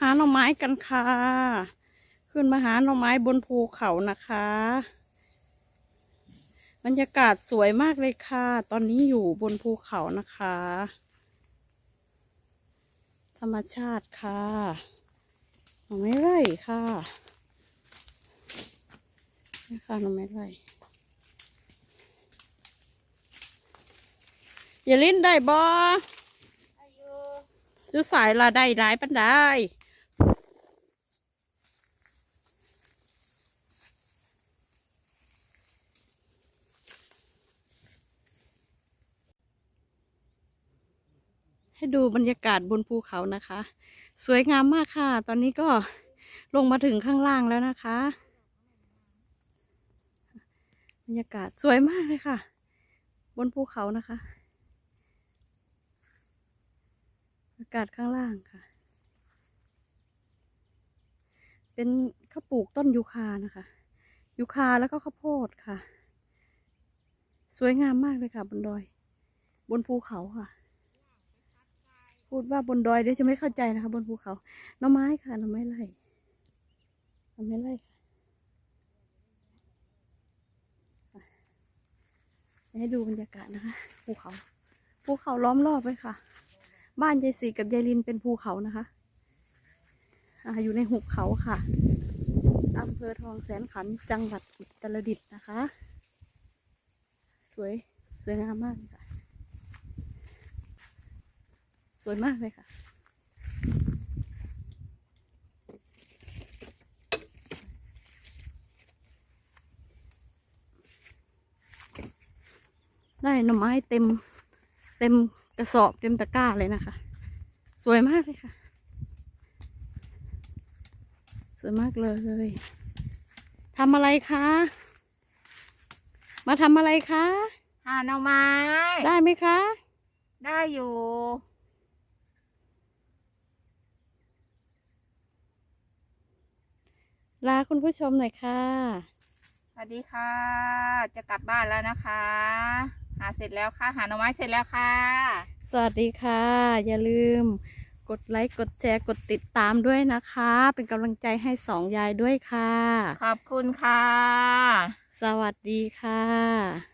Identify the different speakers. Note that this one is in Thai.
Speaker 1: หาหน่อไม้กันค่ะ ขึ้นมาหาหน่อไม้บนภูเขานะคะ บรรยากาศสวยมากเลยค่ะ ตอนนี้อยู่บนภูเขานะคะ ธรรมชาติค่ะหน่อไม้ไร่ค่ะนี่ค่ะหน่อไม้ไร่อย่าลิ้นได้บอ
Speaker 2: อายุ
Speaker 1: ซื้อสายละได้หลายปันได้ ให้ดูบรรยากาศบนภูเขานะคะ สวยงามมากค่ะ ตอนนี้ก็ลงมาถึงข้างล่างแล้วนะคะ บรรยากาศสวยมากเลยค่ะ บนภูเขานะคะ อากาศข้างล่างค่ะ เป็นข้าวปลูกต้นยูคานะคะยูคาแล้วก็ข้าวโพดค่ะ สวยงามมากเลยค่ะ บนดอย บนภูเขาค่ะ พูดว่าบนดอยเดี๋ยวจะไม่เข้าใจนะคะ บนภูเขาหน่อไม้ค่ะหน่อไม้ไร่หน่อไม้ไร่ค่ะให้ดูบรรยากาศนะคะภูเขา ภูเขาล้อมรอบไว้ค่ะ บ้านยายศรีกับยายลินเป็นภูเขานะคะอาอยู่ในหุบเขาค่ะอำเภอทองแสนขันจังหวัดอุตรดิตถ์นะคะ สวยสวยงามมากค่ะ ส วยมากเลยค่ะ ได้หน่อไม้เต็ม เต็มกระสอบเต็มตะกร้าเลยนะคะ สวยมากเลยค่ะ สวยมากเลยทำอะไรคะ มาทำอะไรคะ
Speaker 2: หาหน่อไม้
Speaker 1: ได้ไหมคะ
Speaker 2: ได้อยู่
Speaker 1: ลาคุณผู้ชมหน่อยค่ะ
Speaker 2: สวัสดีค่ะ จะกลับบ้านแล้วนะคะ หาเสร็จแล้วค่ะ หาหน่อไม้เสร็จแล้วค่ะ
Speaker 1: สวัสดีค่ะ อย่าลืม กดไลค์กดแชร์กดติดตามด้วยนะคะ เป็นกำลังใจให้สองยายด้วยค่ะ
Speaker 2: ขอบคุณค่ะ
Speaker 1: สวัสดีค่ะ